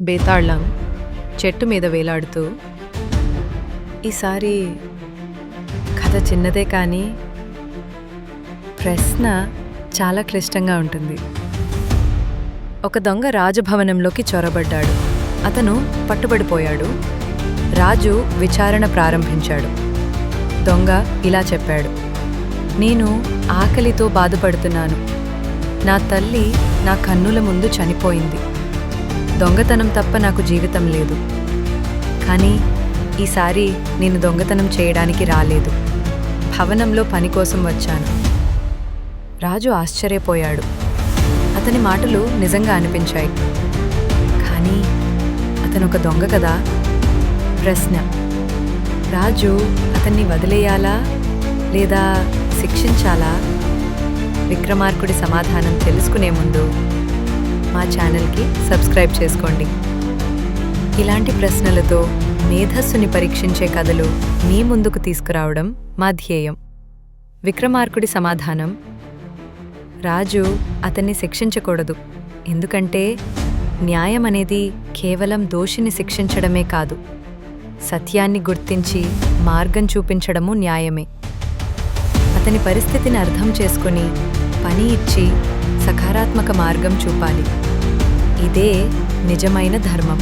బేతాళం చెట్టు మీద వేలాడుతూ ఈసారి కథ చిన్నదే కానీ ప్రశ్న చాలా క్లిష్టంగా ఉంటుంది. ఒక దొంగ రాజభవనంలోకి చొరబడ్డాడు. అతను పట్టుబడిపోయాడు. రాజు విచారణ ప్రారంభించాడు. దొంగ ఇలా చెప్పాడు నేను ఆకలితో బాధపడుతున్నాను. నా తల్లి నా కన్నుల ముందు చనిపోయింది. దొంగతనం తప్ప నాకు జీవితం లేదు. కానీ ఈసారి నేను దొంగతనం చేయడానికి రాలేదు. భవనంలో పని కోసం వచ్చాను. రాజు ఆశ్చర్యపోయాడు. అతని మాటలు నిజంగా అనిపించాయి. కానీ అతను ఒక దొంగ కదా? ప్రశ్న. రాజు అతన్ని వదిలేయాలా? లేదా శిక్షించాలా? విక్రమార్కుడి సమాధానం తెలుసుకునే ముందు మా ఛానల్కి సబ్స్క్రైబ్ చేసుకోండి. ఇలాంటి ప్రశ్నలతో మేధస్సుని పరీక్షించే కథలు మీ ముందుకు తీసుకురావడం మా ధ్యేయం. విక్రమార్కుడి సమాధానం రాజు అతన్ని శిక్షించకూడదు. ఎందుకంటే న్యాయం అనేది కేవలం దోషిని శిక్షించడమే కాదు. సత్యాన్ని గుర్తించి మార్గం చూపించడము న్యాయమే. అతని పరిస్థితిని అర్థం చేసుకుని పని ఇచ్చి సకారాత్మక మార్గం చూపాలి. ఇదే నిజమైన ధర్మం.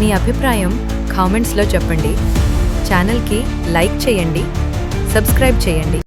మీ అభిప్రాయం కామెంట్స్లో చెప్పండి. ఛానల్కి లైక్ చేయండి. సబ్స్క్రైబ్ చేయండి.